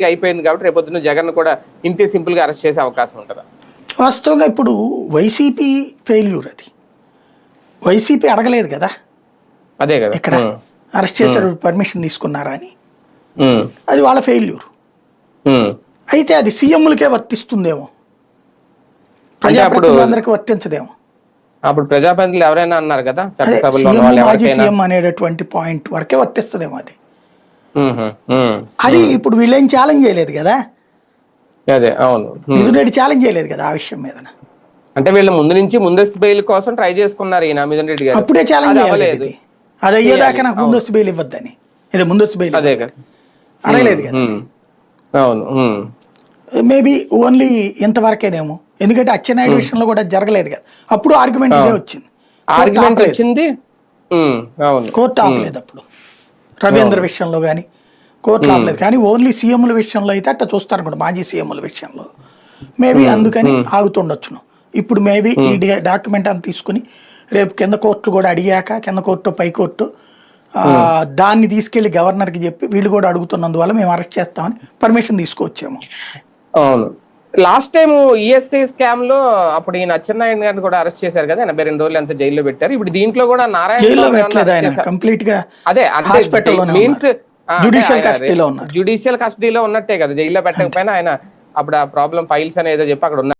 అయిపోయింది కాబట్టి రేపొద్దున జగన్ కూడా ఇంతే సింపుల్గా అరెస్ట్ చేసే అవకాశం ఉంటుందా? వాస్తవంగా ఇప్పుడు వైసీపీ ఫెయిల్యూర్ అది. వైసీపీ అడగలేదు కదా? అదే కదా. ఇక్కడ అరెస్ట్ చేశారు పర్మిషన్ తీసుకున్నారా అని. అది వాళ్ళ ఫెయిల్యూర్. అయితే అది సీఎంలకే వర్తిస్తుందేమో? ప్రజాప్రతినిధులందరికీ వర్తించదేమో? అప్పుడు ప్రజాప్రతినిధులు ఎవరైనా అన్నారు కదా? మాజీ సీఎం అనేటటువంటి పాయింట్ వరకే వర్తిస్తుందేమో అది. అది ఇప్పుడు వీళ్ళేం ఛాలెంజ్ చేయలేదు కదా? అదే అవును. ఉమ్. మిథున్ ఛాలెంజ్ చేయలేదు కదా ఆ విషయం మీద? అంటే వీళ్ళు ముందు నుంచి ముందస్తు బెయిల్ కోసం ట్రై చేసుకున్నారు ఈయన మిథున్ రెడ్డి గారు. అప్పుడే ఛాలెంజ్ చేయలేదు అది అయ్యేదాకా నాకు ముందస్తు బెయిల్ ఇవ్వద్దని. ఇది ముందస్తు బెయిల్ అదే కదా. అడగలేదు కదా. అవును. మేబీ ఓన్లీ ఇంతవరకేనేమో. ఎందుకంటే అచ్చెన్నాయుడు విషయంలో కూడా జరగలేదు కదా. అప్పుడు ఆర్గ్యుమెంట్ ఇదే వచ్చింది. ఆర్గ్యుమెంట్ వచ్చింది. అవును. కోర్టు ఆపలేదు అప్పుడు. రవీంద్ర విషయంలో కానీ కోర్టు ఆపలేదు కానీ ఓన్లీ సీఎంల విషయంలో అయితే అట్లా చూస్తారు అనుకోండి మాజీ సీఎంల విషయంలో. మేబీ అందుకని ఆగుతుండొచ్చును. ఇప్పుడు మేబీ ఈ డాక్యుమెంట్ అంతా తీసుకుని రేపు కింద కోర్టు కూడా అడిగాక కింద కోర్టు పై కోర్టు దాన్ని తీసుకెళ్ళి గవర్నర్కి చెప్పి వీళ్ళు కూడా అడుగుతున్నందువల్ల మేము అరెస్ట్ చేస్తామని పర్మిషన్ తీసుకొచ్చాము. అవును. లాస్ట్ టైం ఈఎస్ఐ స్కామ్లో అప్పుడు ఈయన అచ్చెన్నాయుడు గారిని కూడా అరెస్ట్ చేశారు కదా. ఎనభై రెండు రోజులు ఎంత జైల్లో పెట్టారు. ఇప్పుడు దీంట్లో కూడా నారాయణ? కంప్లీట్గా అదే మీన్స్ జ్యుడిషియల్ కస్టడీలో ఉన్నట్టే కదా. జైల్లో పెట్టకపోయినా ఆయన అప్పుడు ఆ ప్రాబ్లం ఫైల్స్ అనేదో చెప్పి అక్కడ